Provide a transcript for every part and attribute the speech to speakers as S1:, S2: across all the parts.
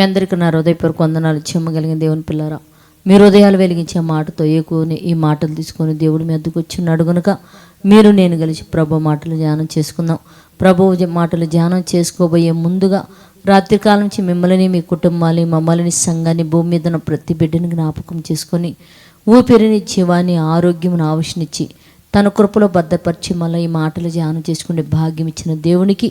S1: మీ అందరికీ నా హృదయపూర్వక వందనాలు చెమ్మగలిగిన దేవుని పిల్లరా. మీ హృదయాలు వెలిగించే మాటతో ఏకుని ఈ మాటలు తీసుకొని దేవుడు మీ అద్దకు వచ్చిన్నాడు గనుక మీరు నేను కలిసి ప్రభు మాటలు ధ్యానం చేసుకుందాం. ప్రభు మాటలు ధ్యానం చేసుకోబోయే ముందుగా రాత్రికాలం నుంచి మిమ్మల్ని మీ కుటుంబాన్ని మమ్మల్ని సంఘాన్ని భూమి మీద ప్రతి బిడ్డని జ్ఞాపకం చేసుకొని ఊపిరిని జీవాన్ని ఆరోగ్యం ఆవశ్యనిచ్చి తన కృపలో భద్రపరిచి మళ్ళీ ఈ మాటలు ధ్యానం చేసుకునే భాగ్యం ఇచ్చిన దేవునికి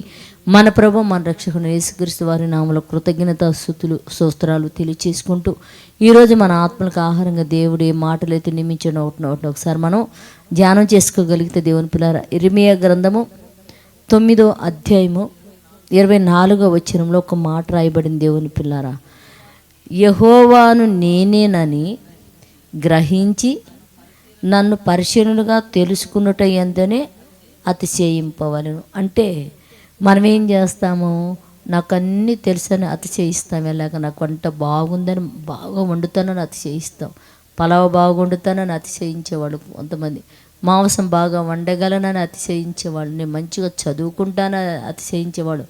S1: మన ప్రభు మన రక్షకుని యేసుక్రీస్తు వారి నామలో కృతజ్ఞత స్థుతులు సోస్త్రాలు తెలియచేసుకుంటూ ఈరోజు మన ఆత్మలకు ఆహారంగా దేవుడు ఏ మాటలు అయితే నియమించిన ఒకటి ఒకటి ఒకసారి మనం ధ్యానం చేసుకోగలిగితే దేవుని పిల్లర ఇరిమియా గ్రంథము తొమ్మిదో అధ్యాయము ఇరవై నాలుగో వచ్చినంలో ఒక మాట రాయబడింది దేవుని పిల్లారా. యహోవాను నేనేనని గ్రహించి నన్ను పరిశీలనగా తెలుసుకున్నట ఎంతనే అతిశయింపవలను. అంటే మనం ఏం చేస్తాము? నాకు అన్నీ తెలుసని అతిశయిస్తాం. ఎలాగ? నాకు వంట బాగుందని బాగా వండుతానని అతిశయిస్తాం. పలావ్ బాగా వండుతానని అతిశయించేవాళ్ళు కొంతమంది. మాంసం బాగా వండగలనని అతిశయించేవాళ్ళు. నేను మంచిగా చదువుకుంటానని అతిశయించేవాడు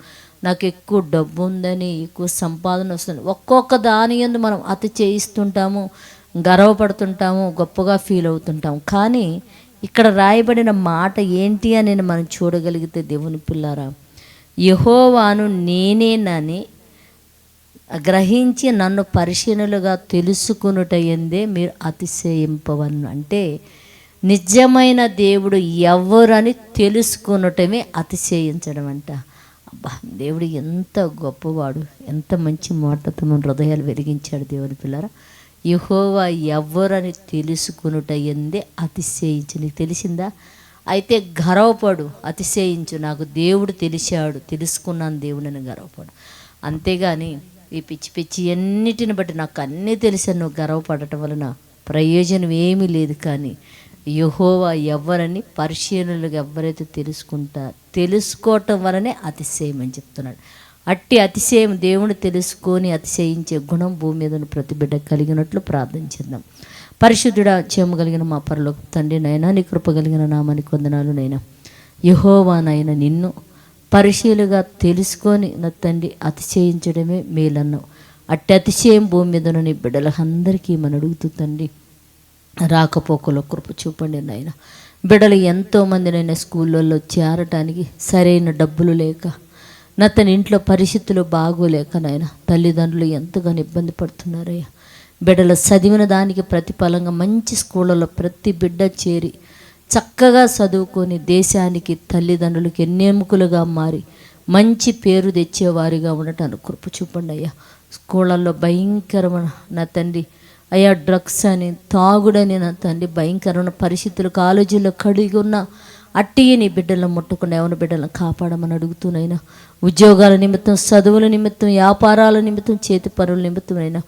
S1: నాకు ఎక్కువ డబ్బు ఉందని ఎక్కువ సంపాదన వస్తుంది. ఒక్కొక్క దాని ఎందు మనం అతిశయిస్తుంటాము. గర్వపడుతుంటాము గొప్పగా ఫీల్ అవుతుంటాము. కానీ ఇక్కడ రాయబడిన మాట ఏంటి అని మనం చూడగలిగితే దేవుని పిల్లారా యహోవాను నేనేనని గ్రహించి నన్ను పరిశీలనలుగా తెలుసుకునుట ఎందే మీరు అతిశయింపవన్ను అంటే నిజమైన దేవుడు ఎవరని తెలుసుకునటమే అతిశయించడం అంట. అబ్బా దేవుడు ఎంత గొప్పవాడు ఎంత మంచి మాటతో మన హృదయాలు వెలిగించాడు దేవుని పిల్లరా. యహోవా ఎవరని తెలుసుకునుట ఎందే అతిశయించు నీకు తెలిసిందా? అయితే గర్వపడు అతిశయించు నాకు దేవుడు తెలిసాడు తెలుసుకున్నాను దేవుడిని గర్వపడు. అంతేగాని ఈ పిచ్చి పిచ్చి అన్నిటిని బట్టి నాకు అన్నీ తెలిసాను నువ్వు గర్వపడటం వలన ప్రయోజనం ఏమీ లేదు కానీ యహోవా ఎవరని పరిశీలనలుగా ఎవరైతే తెలుసుకుంటారు తెలుసుకోవటం వలనే అతిశయం అని చెప్తున్నాడు. అట్టి అతిశయం దేవుని తెలుసుకొని అతిశయించే గుణం భూమి మీద ప్రతి బిడ్డ కలిగినట్లు ప్రార్థించేద్దాం పరిశుద్ధుడా చేమ కలిగిన మా పరలోక తండ్రి నైనా నీ కృప కలిగిన నామానికి వందనాలు నైనా. యహోవానైనా నిన్ను పరిశీలుగా తెలుసుకొని నా తండ్రి అతిశయించడమే మేలన్నావు అట్టి అతిశయం భూమి మీద నీ బిడ్డలందరికీ మన అడుగుతూ తండ్రి రాకపోకలో కృప చూపండి నాయన. బిడ్డలు ఎంతోమందినైనా స్కూళ్ళల్లో చేరటానికి సరైన డబ్బులు లేక నా తన ఇంట్లో పరిస్థితులు బాగోలేక నాయన తల్లిదండ్రులు ఎంతగానో ఇబ్బంది పడుతున్నారయ్యా. బిడ్డలు చదివిన దానికి ప్రతిఫలంగా మంచి స్కూళ్ళలో ప్రతి బిడ్డ చేరి చక్కగా చదువుకొని దేశానికి తల్లిదండ్రులకి ఎన్నెముకలుగా మారి మంచి పేరు తెచ్చేవారిగా ఉండటానికి కృప చూపండి అయ్యా స్కూళ్ళల్లో భయంకరమైన నా తండ్రి అయ్యా డ్రగ్స్ అని తాగుడని నా తండ్రి భయంకరమైన పరిస్థితులు కాలేజీలో కడిగి ఉన్న అట్టి నీ బిడ్డలను ముట్టకుండా ఎవరి బిడ్డలను కాపాడమని అడుగుతూనైనా ఉద్యోగాల నిమిత్తం చదువుల నిమిత్తం వ్యాపారాల నిమిత్తం చేతి పనుల నిమిత్తమైనా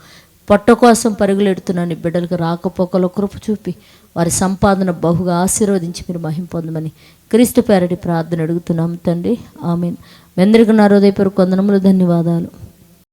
S1: పొట్ట కోసం పరుగులెడుతున్న నీ బిడ్డలకు రాకపోకలో కృప చూపి వారి సంపాదన బహుగా ఆశీర్వదించి మీరు మహిం పొందమని క్రీస్తు పేరటి ప్రార్థన అడుగుతున్నాం తండ్రి. ఆమెన్. వెందరికి నా హృదయపూర్వక వందనములు ధన్యవాదాలు.